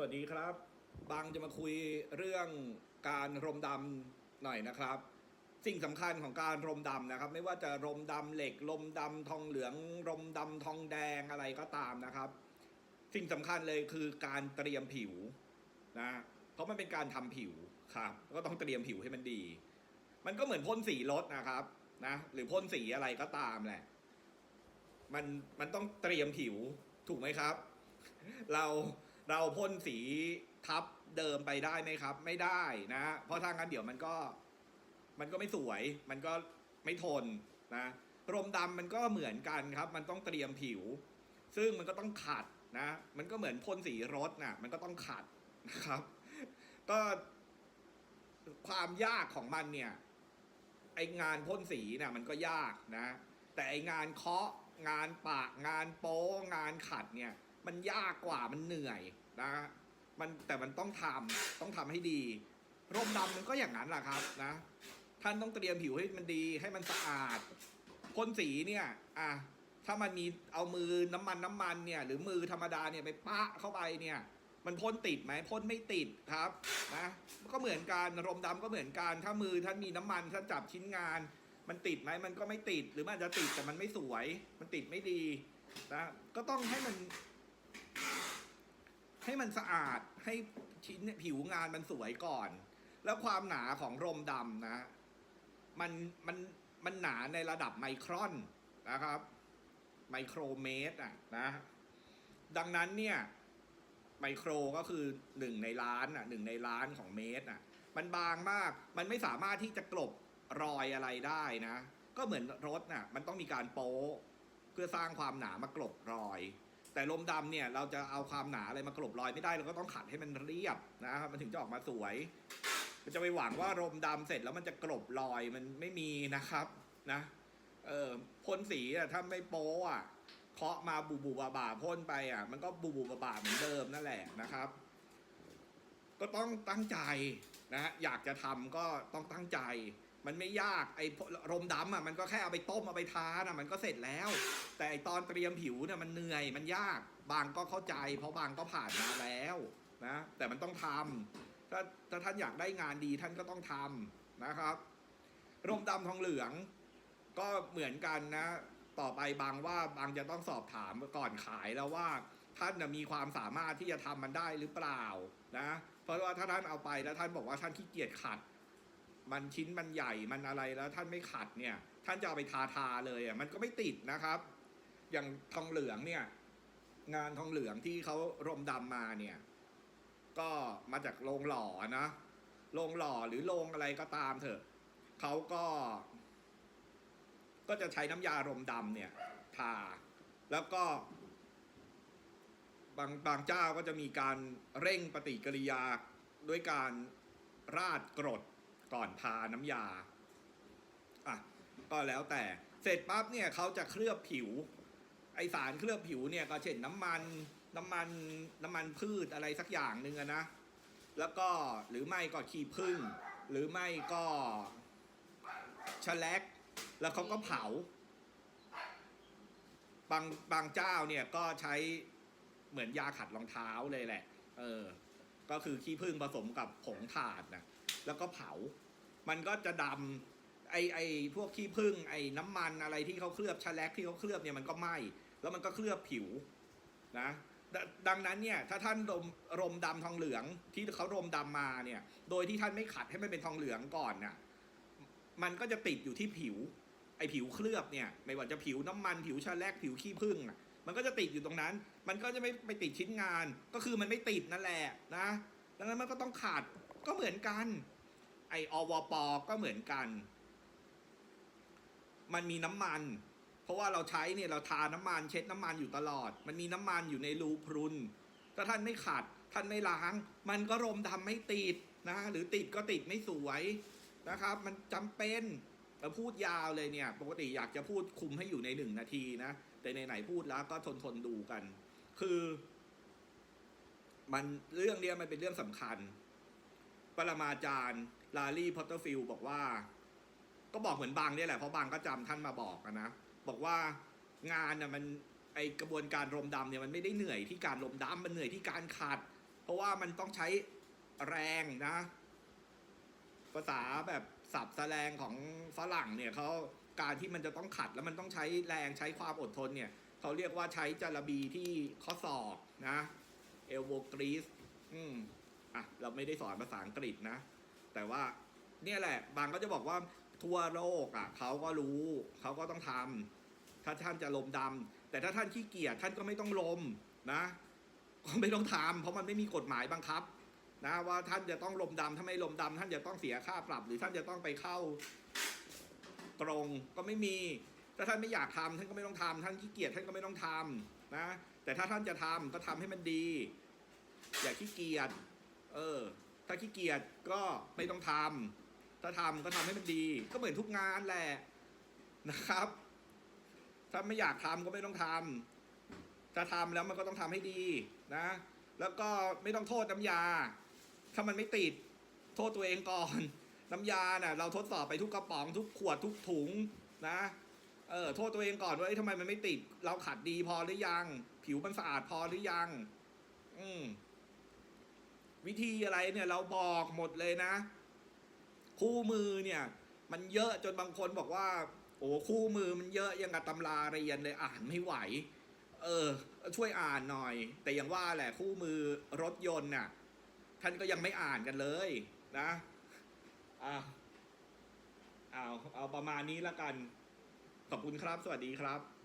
วัสดีครับ บางจะมาคุยเรื่องการรมดำหน่อยนะครับ สิ่งสำคัญของการรมดำนะครับ ไม่ว่าจะรมดำเหล็กรมดำทองเหลือง รมดำทองแดงอะไรก็ตามนะครับ สิ่งสำคัญเลยคือการเตรียมผิวนะเพราะมันเป็นการทำผิวครับ ก็ต้องเตรียมผิวให้มันดี มันก็เหมือนพ่นสีรถนะครับนะหรือพ่นสีอะไรก็ตามแหละ มันมันต้องเตรียมผิวถูกไหมครับ เรา เราพ่นสีทับเดิมไปได้ไหมครับ ไม่ได้นะ เพราะถ้างั้นเดี๋ยวมันก็ มันก็ไม่สวย มันก็ไม่ทนนะรมดำมันก็เหมือนกันครับ มันต้องเตรียมผิว ซึ่งมันก็ต้องขัดนะ มันก็เหมือนพ่นสีรถนะมันก็ต้องขัดนะครับ ก็ความยากของมันเนี่ย ไองานพ่นสีเนี่ยมันก็ยากนะ แต่ไองานเคาะ งานปาก งานโป๊งานขัดเนี่ย มันยากกว่ามันเหนื่อย นะ มันแต่มันต้องทำต้องทำให้ดี ร่มดำมันก็อย่างนั้นแหละครับนะ ท่านต้องเตรียมผิวให้มันดีให้มันสะอาดพ่นสีเนี่ย อะถ้ามันมีเอามือน้ำมันน้ำมันเนี่ย หรือมือธรรมดาเนี่ยไปปะเข้าไปเนี่ย มันพ่นติดไหมพ่นไม่ติดครับนะก็เหมือนกันรมดำก็เหมือนกัน ถ้ามือท่านมีน้ำมันท่านจับชิ้นงาน มันติดไหมมันก็ไม่ติด หรือมันอาจจะติดแต่มันไม่สวย มันติดไม่ดีนะก็ต้องให้มัน ให้มันสะอาดให้ชิ้นผิวงานมันสวยก่อน แล้วความหนาของรมดำนะ มันมันมันหนาในระดับไมครอนนะครับ ไมโครเมตรอะนะ ดังนั้นเนี่ย ไมโครก็คือหนึ่งในล้านอะหนึ่งในล้านของเมตรอะ มันบางมากมันไม่สามารถที่จะกลบรอยอะไรได้นะ ก็เหมือนรถน่ะ มันต้องมีการโป๊เพื่อสร้างความหนามากลบรอย แต่ลมดำเนี่ยเราจะเอาความหนาอะไรมากลบรอยไม่ได้เราก็ต้องขัดให้มันเรียบนะครับมันถึงจะออกมาสวย มันจะไปหวังว่าลมดำเสร็จแล้วมันจะกลบรอยมันไม่มีนะครับนะเออพ่นสีอะถ้าไม่โป๊ะอะเคาะมาบูบูบาบาพ่นไปอะมันก็บูบูบาบาเหมือนเดิมนั่นแหละนะครับ ก็ต้องตั้งใจนะฮะอยากจะทำก็ต้องตั้งใจ มันไม่ยากไอ้รมดำอะมันก็แค่เอาไปต้มเอาไปทานอะมันก็เสร็จแล้ว แต่ไอ้ตอนเตรียมผิวเนี่ยมันเหนื่อยมันยากบางก็เข้าใจ เพราะบางก็ผ่านมาแล้วนะแต่มันต้องทำถ้าถ้าท่านอยากได้งานดีท่านก็ต้องทำนะครับ รมดำทองเหลือง ก็เหมือนกันนะ ต่อไปบางว่าบางจะต้องสอบถามก่อนขายแล้วว่าท่านนะมีความสามารถที่จะทำมันได้หรือเปล่านะ เพราะว่าถ้าท่านเอาไปแล้วท่านบอกว่าท่านขี้เกียจขัด มันชิ้นมันใหญ่มันอะไรแล้วท่านไม่ขัดเนี่ย ท่านจะเอาไปทาทาเลยอะมันก็ไม่ติดนะครับ อย่างทองเหลืองเนี่ย งานทองเหลืองที่เขารมดำมาเนี่ย ก็มาจากโรงหล่อนะโรงหล่อหรือโรงอะไรก็ตามเถอะเขาก็ ก็จะใช้น้ำยารมดำเนี่ย ทา แล้วก็บางบางเจ้าก็จะมีการเร่งปฏิกิริยาด้วยการราดกรด ก่อนทาน้ำยาอะก็แล้วแต่เสร็จปั๊บเนี่ยเขาจะเคลือบผิว ไอสารเคลือบผิวเนี่ยก็เช่นน้ำมันน้ำมันน้ำมันพืชอะไรสักอย่างหนึ่งนะ แล้วก็หรือไม่ก็ขี้ผึ้งหรือไม่ก็ชะแลกแล้วเขาก็เผา บางบางเจ้าเนี่ยก็ใช้เหมือนยาขัดรองเท้าเลยแหละ เออ ก็คือขี้ผึ้งผสมกับผงถ่านนะ แล้วก็เผา มันก็จะดำไอไอพวกขี้ผึ้งไอน้ำมันอะไรที่เขาเคลือบชะแลกที่เขาเคลือบเนี่ยมันก็ไหม้แล้วมันก็เคลือบผิวนะดดังนั้นเนี่ยถ้าท่านรมรมดำทองเหลืองที่เขารมดำมาเนี่ย โดยที่ท่านไม่ขัดให้มันเป็นทองเหลืองก่อนน่ะมันก็จะติดอยู่ที่ผิว ไอผิวเคลือบเนี่ย ไม่ว่าจะผิวน้ำมันผิวชาแลกผิวขี้ผึ้งมันก็จะติดอยู่ตรงนั้น มันก็จะไม่ไปติดชิ้นงาน ก็คือมันไม่ติดนั่นแหละนะดังนั้นมันก็ต้องขาด ก็เหมือนกัน ไออวปก็เหมือนกัน มันมีน้ำมัน เพราะว่าเราใช้เนี่ยเราทาน้ำมันเช็ดน้ำมันอยู่ตลอด มันมีน้ำมันอยู่ในรูพรุนถ้าท่านไม่ขัด ท่านไม่ล้าง มันก็รมดำไม่ติดนะหรือติดก็ติดไม่สวยนะครับ มันจำเป็นเราพูดยาวเลยเนี่ย ปกติอยากจะพูดคุมให้อยู่ในหนึ่งนาทีนะ แต่ในไหนๆพูดแล้วก็ทนทนดูกัน คือ มันเรื่องเนี้ยมันเป็นเรื่องสำคัญ ปรมาจารย์ลารีพอตเตอร์ฟิลบอกว่า ก็บอกเหมือนบางเนี่ยแหละเพราะบางก็จำท่านมาบอกนะบอกว่างานน่ะมันไอกระบวนการรมดำเนี่ยมันไม่ได้เหนื่อยที่การรมดำมันเหนื่อยที่การขัด เพราะว่ามันต้องใช้แรงนะ ภาษาแบบสับแสลงของฝรั่งเนี่ยเขาการที่มันจะต้องขัดแล้วมันต้องใช้แรงใช้ความอดทนเนี่ยเขาเรียกว่าใช้จารบีที่ข้อศอกนะ เอลโบกรีสอืม อะเราไม่ได้สอนภาษาอังกฤษนะ แต่ว่าเนี่ยแหละ บางก็จะบอกว่าทั่วโลกอะเขาก็รู้เขาก็ต้องทำถ้าท่านจะลมดำแต่ถ้าท่านขี้เกียจท่านก็ไม่ต้องลมนะก็ไม่ต้องทำเพราะมันไม่มีกฎหมายบังคับ นะว่าท่านจะต้องลมดำถ้าไม่ลมดำท่านจะต้องเสียค่าปรับ หรือท่านจะต้องไปเข้าตรงก็ไม่มีถ้าท่านไม่อยากทำท่านก็ไม่ต้องทำท่านขี้เกียจท่านก็ไม่ต้องทำนะ แต่ถ้าท่านจะทำก็ทำให้มันดี อย่าขี้เกียจ เออ ถ้าขี้เกียจก็ไม่ต้องทำถ้าทำก็ทำให้มันดี ก็เหมือนทุกงานแหละนะครับ ถ้าไม่อยากทำก็ไม่ต้องทำถ้าทำแล้วมันก็ต้องทำให้ดีนะ แล้วก็ไม่ต้องโทษน้ำยา ถ้ามันไม่ติด โทษตัวเองก่อน น้ำยาเน่ะ เราทดสอบไปทุกกระป๋องทุกขวดทุกถุงนะเออโทษตัวเองก่อนว่าเอ้ทำไมมันไม่ติด เราขัดดีพอหรือยัง ผิวมันสะอาดพอหรือยัง อืม วิธีอะไรเนี่ยเราบอกหมดเลยนะ คู่มือเนี่ย มันเยอะจนบางคนบอกว่า โอ้คู่มือมันเยอะยังกับตำราเรียนเลยอ่านไม่ไหว เออ ช่วยอ่านหน่อย แต่อย่างว่าแหละคู่มือรถยนต์น่ะ ท่านก็ยังไม่อ่านกันเลยนะอ่าเอาเอาประมาณนี้ล้วกัน ขอบคุณครับ สวัสดีครับ